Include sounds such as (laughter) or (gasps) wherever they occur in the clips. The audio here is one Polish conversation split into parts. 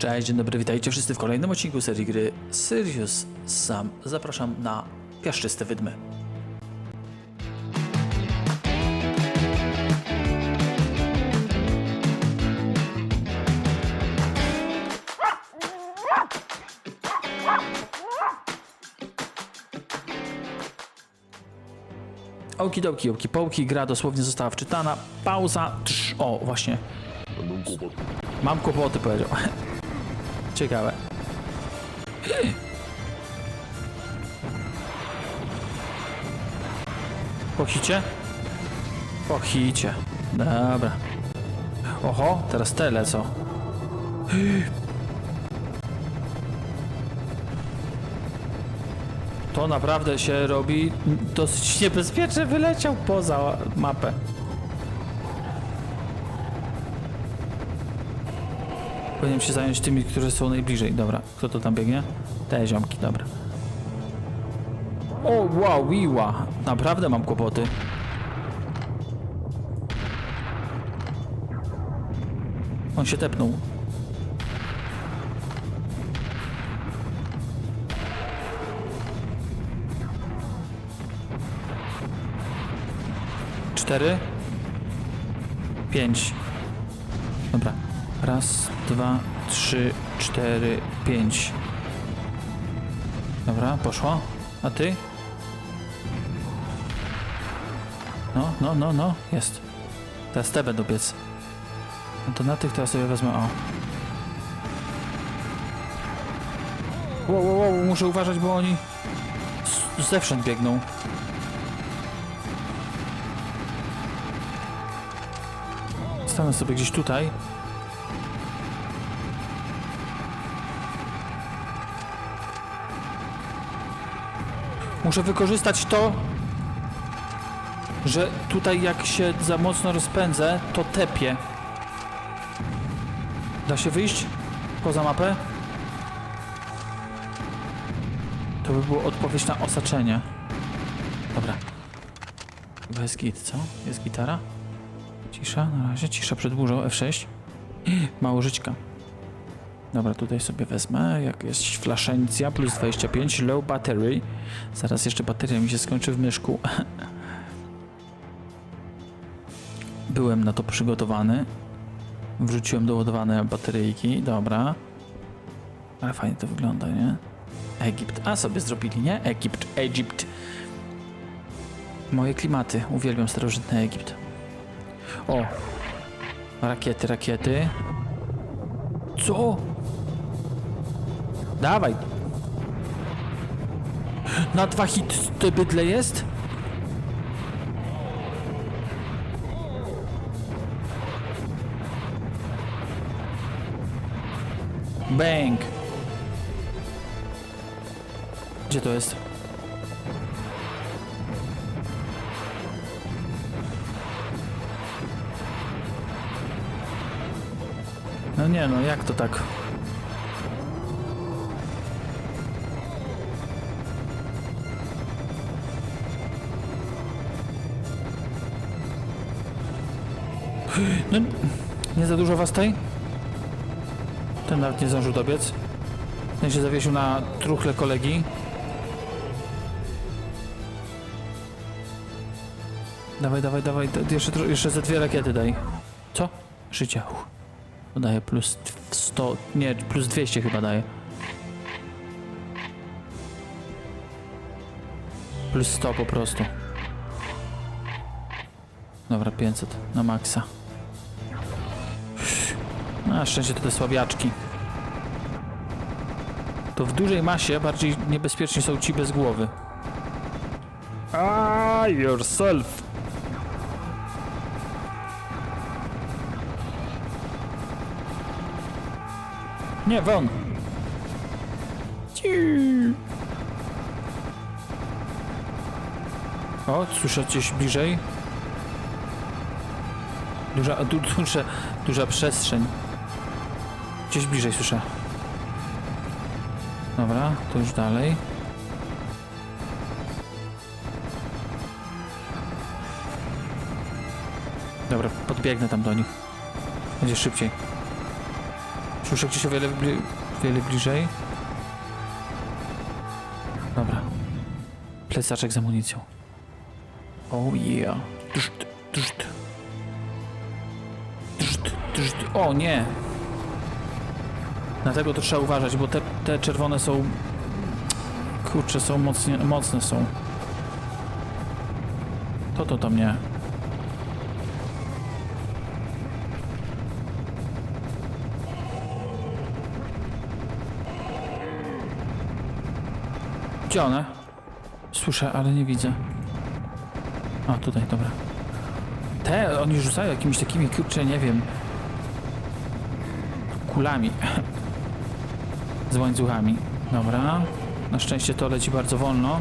Cześć, dzień dobry, witajcie wszyscy w kolejnym odcinku serii gry Sirius Sam. Zapraszam na piaszczyste wydmy. Okidoki, okipołki, gra dosłownie została wczytana. Pauza. Trz, o, właśnie. Mam kłopoty, powiedział. Ciekawe. Pochicie? Pochicie. Dobra. Oho, teraz te lecą. To naprawdę się robi dosyć niebezpieczne. Wyleciał poza mapę. Powinienem się zająć tymi, którzy są najbliżej. Dobra, kto to tam biegnie? Te ziomki, dobra. O, wow, wiła. Naprawdę mam kłopoty. On się tepnął. Cztery. Pięć. Dobra. Raz, dwa, trzy, cztery, pięć. Dobra, poszło. A ty? No, no, no, no, jest. Teraz te będą biec. No to na tych ja sobie wezmę, o. Wow, wow, wow, muszę uważać, bo oni zewsząd biegną. Stanę sobie gdzieś tutaj. Muszę wykorzystać to, że tutaj jak się za mocno rozpędzę, to tepie. Da się wyjść poza mapę? To by było odpowiedź na osaczenie. Dobra. Chyba jest git, co? Jest gitara? Cisza, na razie cisza przed burzą, F6. (gasps) Mało żyćka. Dobra, tutaj sobie wezmę, jak jest flaszencja plus 25, low battery. Zaraz jeszcze bateria mi się skończy w myszku. (laughs) Byłem na to przygotowany. Wrzuciłem doładowane bateryjki, dobra. Ale fajnie to wygląda, nie? Egipt, a sobie zrobili, nie? Egipt, Egipt. Moje klimaty, uwielbiam starożytny Egipt. O! Rakiety, rakiety. Co? Dawaj. Na dwa hit to bydle jest? Bang. Gdzie to jest? No nie no, jak to tak? No, nie za dużo was tej? Ten nawet nie zdążył dobiec. Ten się zawiesił na truchle kolegi. Dawaj, dawaj, dawaj. Jeszcze, jeszcze ze dwie rakiety daj. Co? Życie. Uff. To daje plus 100, nie, plus 200 chyba daje. Plus 100 po prostu. Dobra, 500 na maksa. Na szczęście to te słabiaczki. To w dużej masie bardziej niebezpieczni są ci bez głowy. Ah, yourself. Nie, won. O, słyszę gdzieś bliżej. Duża, du, duża przestrzeń. Gdzieś bliżej słyszę. Dobra, to już dalej. Dobra, podbiegnę tam do nich. Będzie szybciej. Słyszę gdzieś o wiele, bli wiele bliżej. Dobra. Plecaczek z amunicją. Oh yeah. Drzt, drzt. Drzt, drzt. O nie! Dlatego to trzeba uważać, bo te, te czerwone są... Kurczę, są mocnie, mocne są. To to tam nie. Gdzie one? Słyszę, ale nie widzę. A, tutaj, dobra. Te, oni rzucają jakimiś takimi, kurczę, nie wiem... Kulami. (laughs) Z łańcuchami. Dobra. Na szczęście to leci bardzo wolno.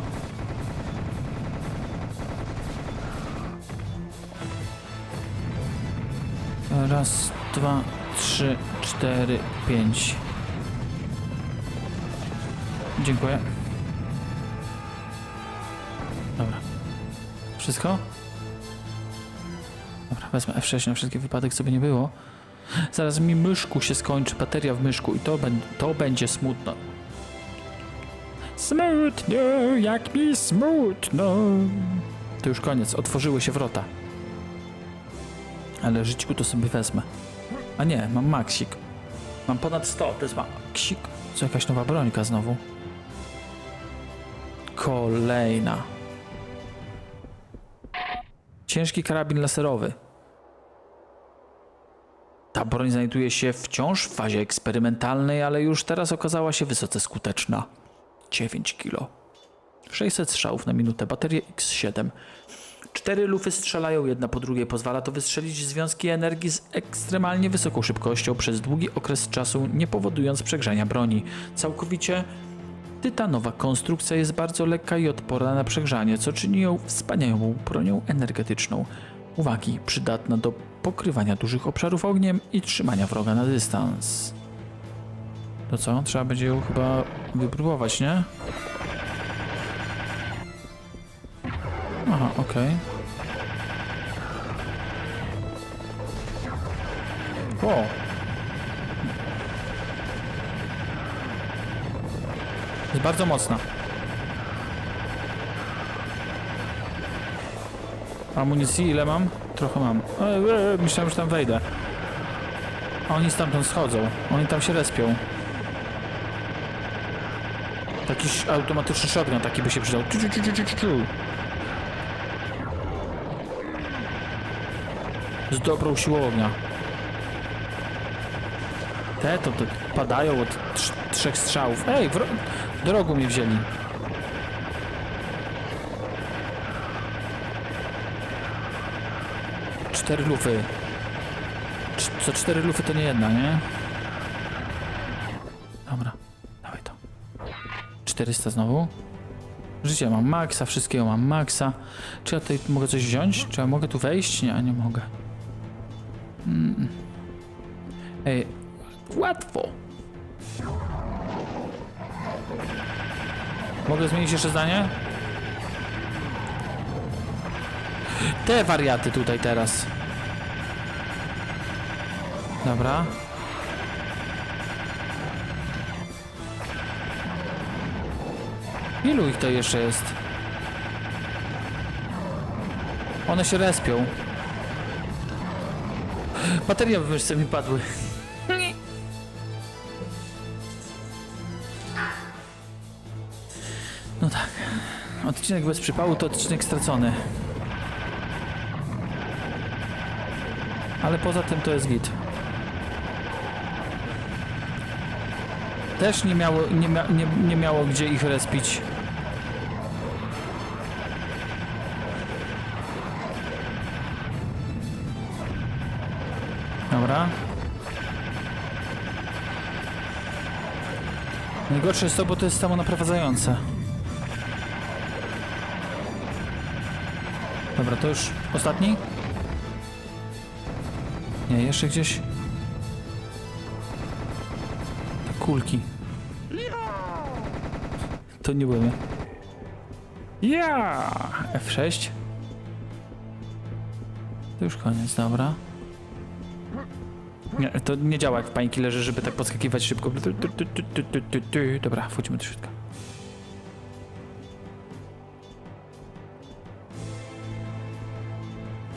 Raz, dwa, trzy, cztery, pięć. Dziękuję. Dobra. Wszystko? Dobra, wezmę F6 na wszelki wypadek, co by nie było. Zaraz mi myszku się skończy, bateria w myszku i to, to będzie smutno. Smutno, jak mi smutno. To już koniec, otworzyły się wrota. Ale żyćku to sobie wezmę. A nie, mam maksik. Mam ponad 100, to jest maksik. Co jakaś nowa brońka znowu. Kolejna. Ciężki karabin laserowy. Ta broń znajduje się wciąż w fazie eksperymentalnej, ale już teraz okazała się wysoce skuteczna. 9 kg. 600 strzałów na minutę, baterie X7. Cztery lufy strzelają jedna po drugiej. Pozwala to wystrzelić związki energii z ekstremalnie wysoką szybkością przez długi okres czasu, nie powodując przegrzania broni. Całkowicie tytanowa konstrukcja jest bardzo lekka i odporna na przegrzanie, co czyni ją wspaniałą bronią energetyczną. Uwagi, przydatna do pokrywania dużych obszarów ogniem i trzymania wroga na dystans. To co? Trzeba będzie ją chyba wypróbować, nie? Aha, okej. O! Jest bardzo mocna. Amunicji ile mam? Trochę mam. E, e, myślałem, że tam wejdę. A oni stamtąd schodzą. Oni tam się respią. Jakiś automatyczny shotgun taki by się przydał. Ciu, ciu, ciu, ciu, ciu, ciu. Z dobrą siłą ognia. Te to, to padają od trz- trzech strzałów. Ej, rogu mnie wzięli. Cztery lufy. Co cztery lufy to nie jedna, nie? Dobra, dawaj to. 400 znowu. Życie mam maksa, wszystkiego mam maksa. Czy ja tutaj mogę coś wziąć? Czy ja mogę tu wejść? Nie, nie mogę. Mm. Ej, łatwo. Mogę zmienić jeszcze zdanie? Te wariaty tutaj teraz. Dobra. Ilu ich to jeszcze jest? One się respią. Bateria w myszce mi padły. No tak. Odcinek bez przypału to odcinek stracony. Ale poza tym to jest git. Też nie miało, nie, mia, nie, nie miało gdzie ich respić. Dobra. Najgorsze jest to, bo to jest samo naprowadzające. Dobra, to już ostatni? Nie, jeszcze gdzieś. Kulki. To nie były. Ja! F6. To już koniec, dobra. Nie, to nie działa jak w painkillerze, żeby tak podskakiwać szybko. Dobra, wchodzimy do środka.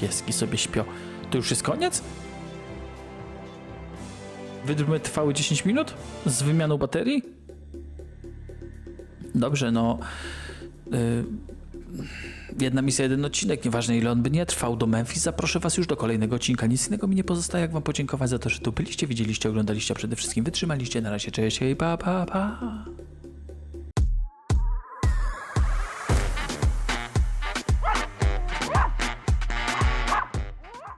Pieski sobie śpią. To już jest koniec? Wydrumy trwały 10 minut z wymianą baterii? Dobrze, no. y, jedna misja, jeden odcinek, nieważne ile on by nie trwał do Memphis, zaproszę was już do kolejnego odcinka. Nic innego mi nie pozostaje, jak wam podziękować za to, że tu byliście, widzieliście, oglądaliście, a przede wszystkim wytrzymaliście. Na razie, cześć i pa, pa, pa.